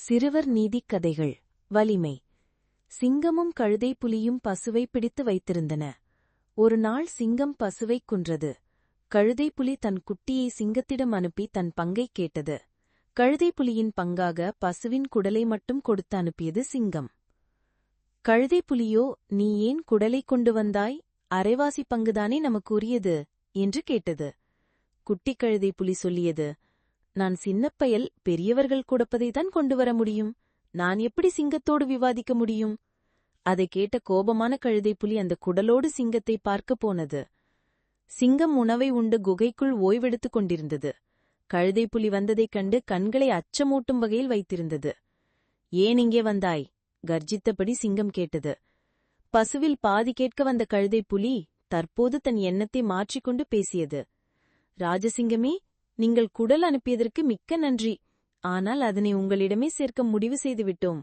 சிறுவர் நீதிக் கதைகள் வலிமை. சிங்கமும் கழுதை புலியும் பசுவை பிடித்து வைத்திருந்தன. ஒரு நாள் சிங்கம் பசுவைக் குன்றது. கழுதை புலி தன் குட்டியை சிங்கத்திடம் அனுப்பி தன் பங்கைக் கேட்டது. கழுதை புலியின் பங்காக பசுவின் குடலை மட்டும் கொடுத்து அனுப்பியது சிங்கம். கழுதை புலியோ நீ ஏன் குடலை கொண்டு வந்தாய்? அரைவாசி பங்குதானே நமக்கு உரியது? என்று கேட்டது. குட்டிக் கழுதை புலி சொல்லியது நான் சின்னப்பயல் பெரியவர்கள் கொடுப்பதைத்தான் கொண்டு வர முடியும். நான் எப்படி சிங்கத்தோடு விவாதிக்க முடியும்? அதை கேட்ட கோபமான கழுதை புலி அந்த குடலோடு சிங்கத்தை பார்க்கப் போனது. சிங்கம் உணவை உண்டு குகைக்குள் ஓய்வெடுத்துக் கொண்டிருந்தது. கழுதை புலி வந்ததைக் கண்டு கண்களை அச்சமூட்டும் வகையில் வைத்திருந்தது. ஏன் இங்கே வந்தாய்? கர்ஜித்தபடி சிங்கம் கேட்டது. பசுவில் பாதி கேட்க வந்த கழுதை புலி தற்போது தன் எண்ணத்தை மாற்றிக்கொண்டு பேசியது. ராஜசிங்கமே நீங்கள் குடல் அனுப்பியதற்கு மிக்க நன்றி. ஆனால் அதனை உங்களிடமே சேர்க்க முடிவு செய்துவிட்டோம்.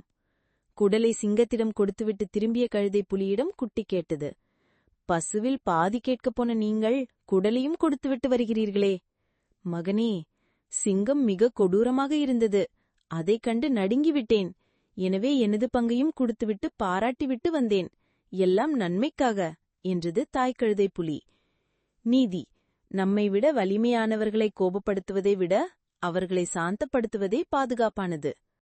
குடலை சிங்கத்திடம் கொடுத்துவிட்டு திரும்பிய கழுதை புலியிடம் குட்டி கேட்டது. பசுவில் பாதி கேட்கப் போன நீங்கள் குடலையும் கொடுத்துவிட்டு வருகிறீர்களே. மகனே சிங்கம் மிக கொடூரமாக இருந்தது. அதைக் கண்டு நடுங்கிவிட்டேன். எனவே எனது பங்கையும் கொடுத்துவிட்டு பாராட்டிவிட்டு வந்தேன். எல்லாம் நன்மைக்காக என்றது தாய்க்கழுதை புலி. நீதி நம்மை விட வலிமையானவர்களை கோபப்படுத்துவதை விட அவர்களை சாந்தப்படுத்துவதே பாதுகாப்பானது.